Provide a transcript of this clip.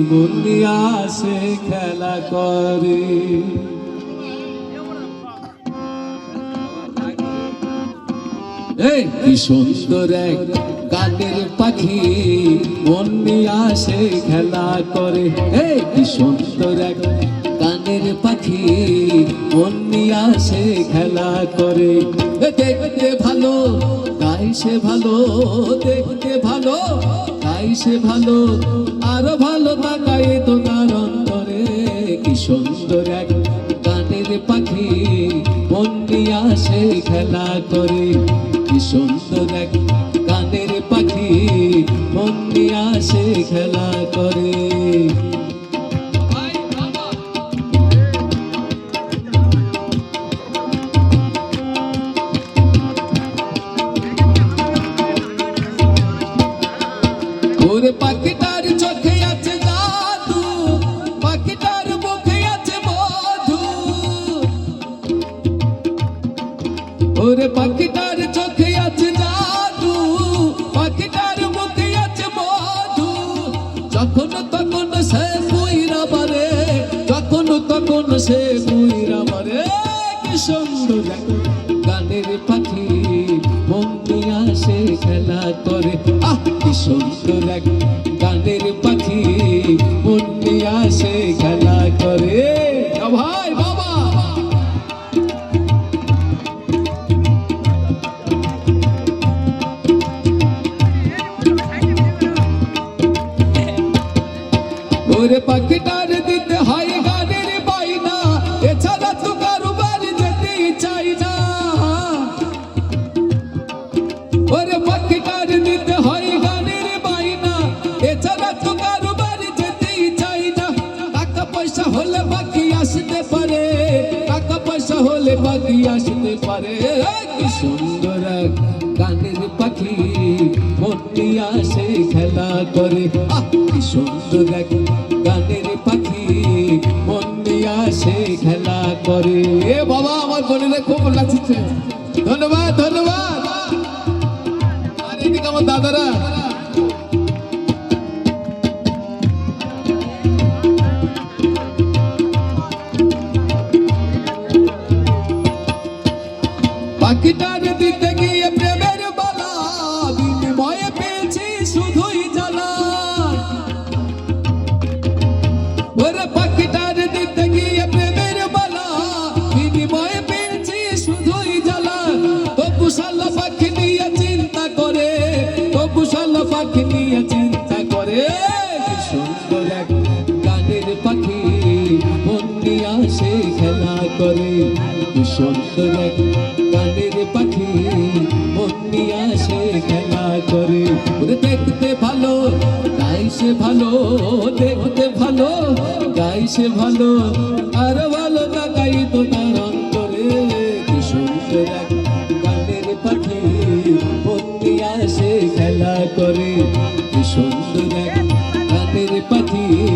মুন্নি আসে খেলা করে। এই, কি সুন্দর এক গানের পাখি। মুন্নি আসে খেলা করে। এই, কি সুন্দর এক গানের পাখি। মুন্নি আসে খেলা করে। দেখতে ভালো গাই সে ভালো, দেখতে ভালো। সে ভালো, আরও ভালো তাকাই তো তার অন্তরে। কি সুন্দর এক গানের পাখি বন্দি আসে খেলা করে। কি সুন্দর এক গানের পাখি বন্দি আসে খেলা করে। ওরে পাখিটার চোখে আছে জাদু, পাখিটার মুখে আছে মধু যখন তখন সে বুইরা মারে, যখন তখন সে বুইরা মারে, কি সুন্দর গানের পাখি মন্দি আসে খেলা করে। আহ, কি সুন্দর গানের পাখি মন্দি আসে খেলা করে। ওরে পাখিটার দিতে হয় গানের বাইনা এছাড়া তো কারও বাড়ি যেতেই চাই না। ওরে পাখিটার দিতে হয় গানের বাইনা এছাড়া তো কারও বাড়ি যেতেই চাই না। টাকা পয়সা হলে বাকি আসতে পারে। টাকা পয়সা হলে বাকি আসতে পারে। কি সুন্দর গানের পাখি। মনটি আসে খেলা করে। আহ, কি সুন্দর এক করে এ বাবা আমার বোনেরা খুব লাগছে ধন্যবাদ ধন্যবাদ আর এদিকে আমার দাদারা পাখিটার দিতে গিয়ে বন্দি খেলা করে। সুন্দর এক গানের পাখি। বন্দি আসে খেলা করে। ওরে দেখতে ভালো গাইছে ভালো, দেখতে ভালো গাইছে ভালো। আর ভালো না গাই তো তার অন্তরে। সুন্দর এক গানের পাখি। বন্দি আসে খেলা করে। সুন্দর এক গানের পাখি।